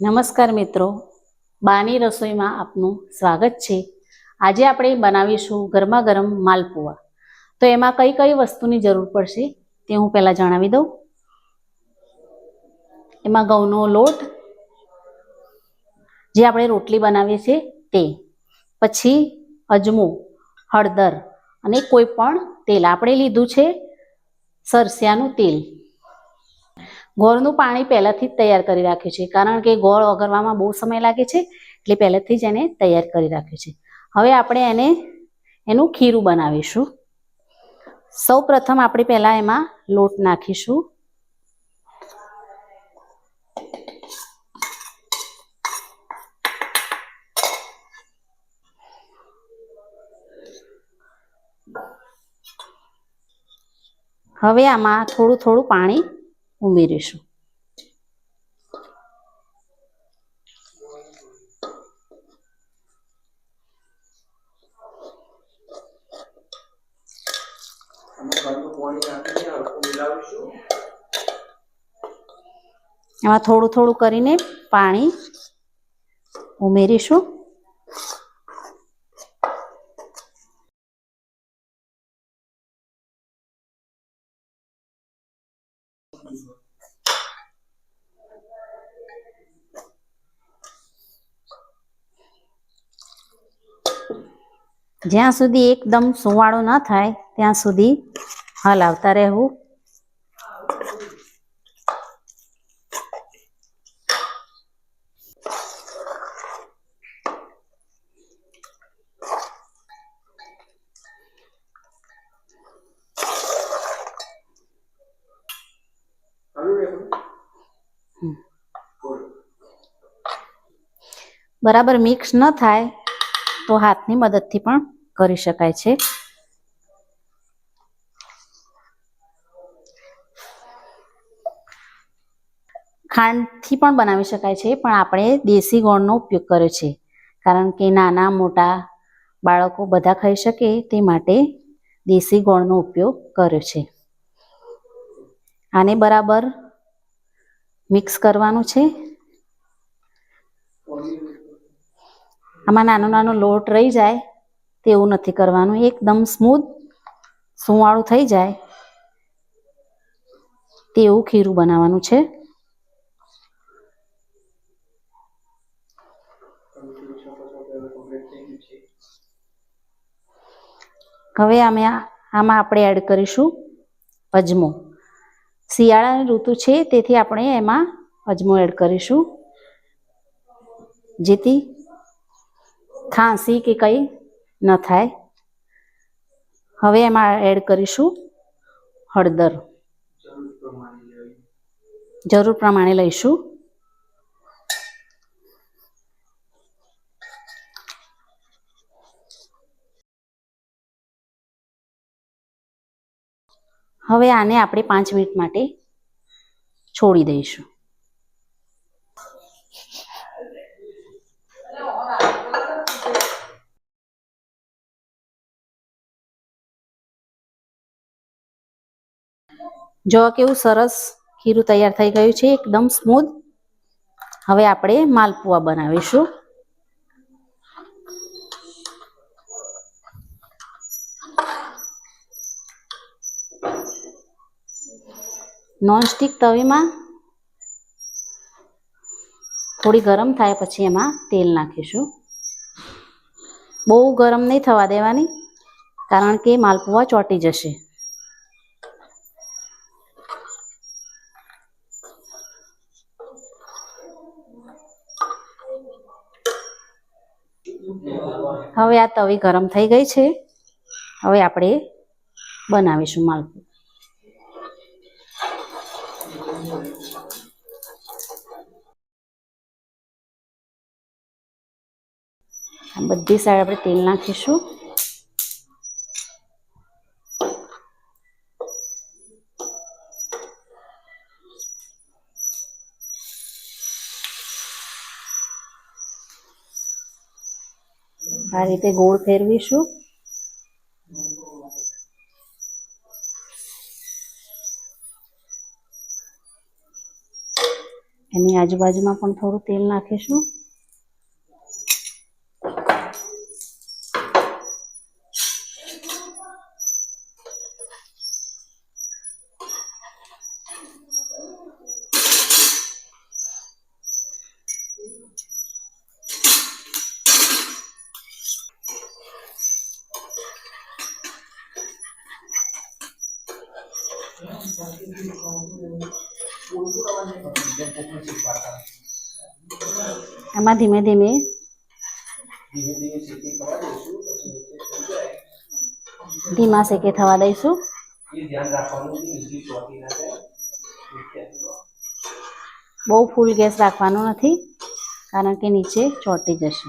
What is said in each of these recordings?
નમસ્કાર મિત્રો. બાની રસોઈમાં આપનું સ્વાગત છે. આજે આપણે બનાવીશું ગરમા ગરમ માલપુઆ તો એમાં કઈ કઈ વસ્તુની જરૂર પડશે તે હું પહેલાં જણાવી દઉં. એમાં ઘઉંનો લોટ, જે આપણે રોટલી બનાવીએ છીએ તે, પછી અજમો, હળદર અને કોઈ પણ તેલ. આપણે લીધું છે સરસિયાનું તેલ. ગોળનું પાણી પહેલાંથી જ તૈયાર કરી રાખ્યું છે. કારણ કે ગોળ ઓગળવામાં બહુ સમય લાગે છે, એટલે પહેલાંથી જ એને તૈયાર કરી રાખ્યું છે. હવે આપણે એને, એનું ખીરું બનાવીશું. સૌ પ્રથમ આપણે પહેલાં એમાં લોટ નાખીશું. હવે આમાં થોડું થોડું પાણી ઉમેરીશું. એમાં થોડું થોડું કરીને પાણી ઉમેરીશું. જ્યાં સુધી એકદમ સુવાળો ન થાય ત્યાં સુધી હલાવતા રહેવું. બરાબર મિક્સ ન થાય તો હાથની મદદથી પણ કરી શકાય છે. ખાંડથી પણ બનાવી શકાય છે, પણ આપણે દેશી ગોળનો ઉપયોગ કર્યો છે. કારણ કે નાના, મોટા બાળકો બધા ખાઈ શકે તે માટે દેશી ગોળનો ઉપયોગ કર્યો છે. આને બરાબર મિક્સ કરવાનું છે. આમાં નાનો નાનો લોટ રહી જાય તેવું નથી કરવાનું. એકદમ સ્મૂથ સુવાળું થઈ જાય તેવું ખીરું બનાવવાનું છે. હવે અમે આમાં આપણે એડ કરીશું અજમો. શિયાળાની ઋતુ છે તેથી આપણે એમાં અજમો એડ કરીશું. જેથી ખાંસી કે કંઈ ન થાય. હવે એમાં એડ કરીશું હળદર. જરૂર પ્રમાણે લઈશું. હવે આને આપણે પાંચ મિનિટ માટે છોડી દઈશું. જો કેવું સરસ ખીરું તૈયાર થઈ ગયું છે, એકદમ સ્મૂથ હવે આપણે માલપુઆ બનાવીશું. નોનસ્ટિક તવીમાં થોડી ગરમ થાય પછી એમાં તેલ નાખીશું. બહુ ગરમ નહીં થવા દેવાની, કારણ કે માલપુઆ ચોંટી જશે. હવે આ તવી ગરમ થઈ ગઈ છે. હવે આપણે બનાવીશું માલપુઆ બધી સાઈડ આપણે તેલ નાખીશું. આ રીતે ગોળ ફેરવીશું. એની આજુબાજુમાં પણ થોડું તેલ નાખીશું. એમાં ધીમે ધીમે ધીમા સેકે થવા દઈશું બહુ ફૂલ ગેસ રાખવાનો નથી કારણ કે નીચે ચોંટી જશે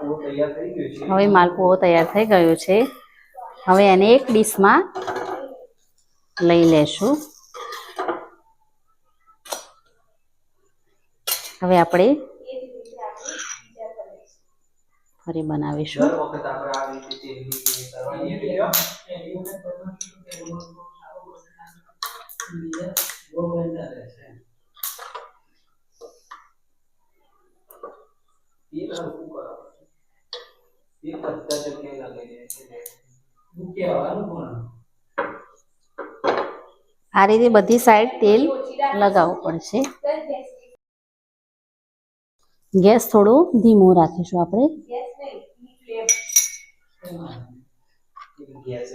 હવે માલપુઓ તૈયાર થઈ ગયો છે. હવે એને એક ડીશમાં લઈ લેશું. હવે આપણે ફરી બનાવીશું. દર વખત આપણે આ રીતે તેલની ચીની કરવાની એટલે તેલ હલકું કરો તેલ બધા જગ્યાએ લગાવી છે આ રીતે બધી સાઈડ તેલ લગાવવું પડશે. ગેસ થોડો ધીમો રાખીશું આપણે. ગેસ.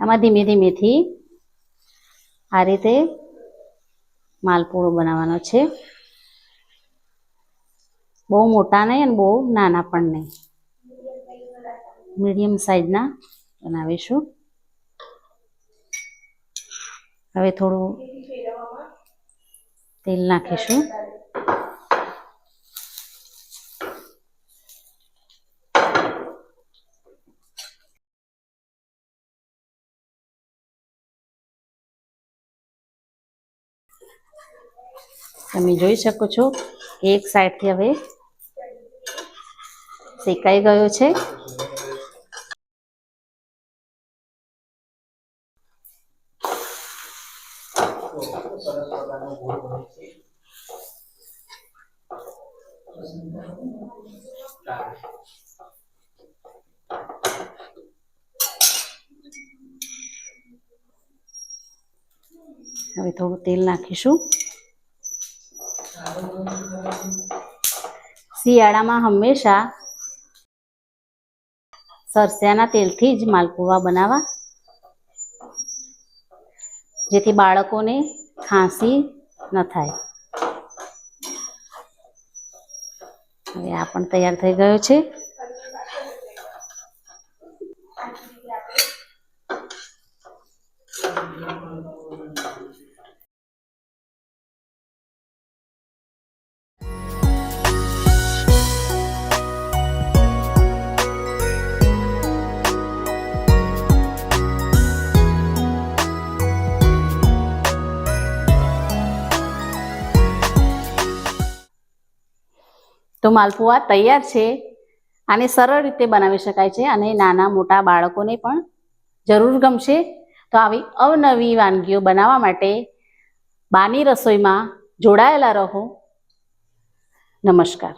આમાં ગોળ ધીમે ધીમેથી આ રીતે માલપુડો બનાવવાનો છે. બહુ મોટા નહીં અને બહુ નાના પણ નહીં. મીડિયમ સાઈઝના બનાવીશું. હવે થોડું તેલ નાખીશું. તમે જોઈ શકો છો એક સાઈડથી હવે શેકાઈ ગયો છે. હવે થોડું તેલ નાખીશું. શિયાળામાં હંમેશા સરસ્યાના તેલથી જ માલપુવા બનાવવા. જેથી બાળકોને ખાંસી ન થાય. હવે આ પણ તૈયાર થઈ ગયો છે. તો માલપુઆ તૈયાર છે. આને સરળ રીતે બનાવી શકાય છે અને નાના મોટા બાળકોને પણ જરૂર ગમશે. તો આવી અવનવી વાનગીઓ બનાવવા માટે બાની રસોઈમાં જોડાયેલા રહો. નમસ્કાર.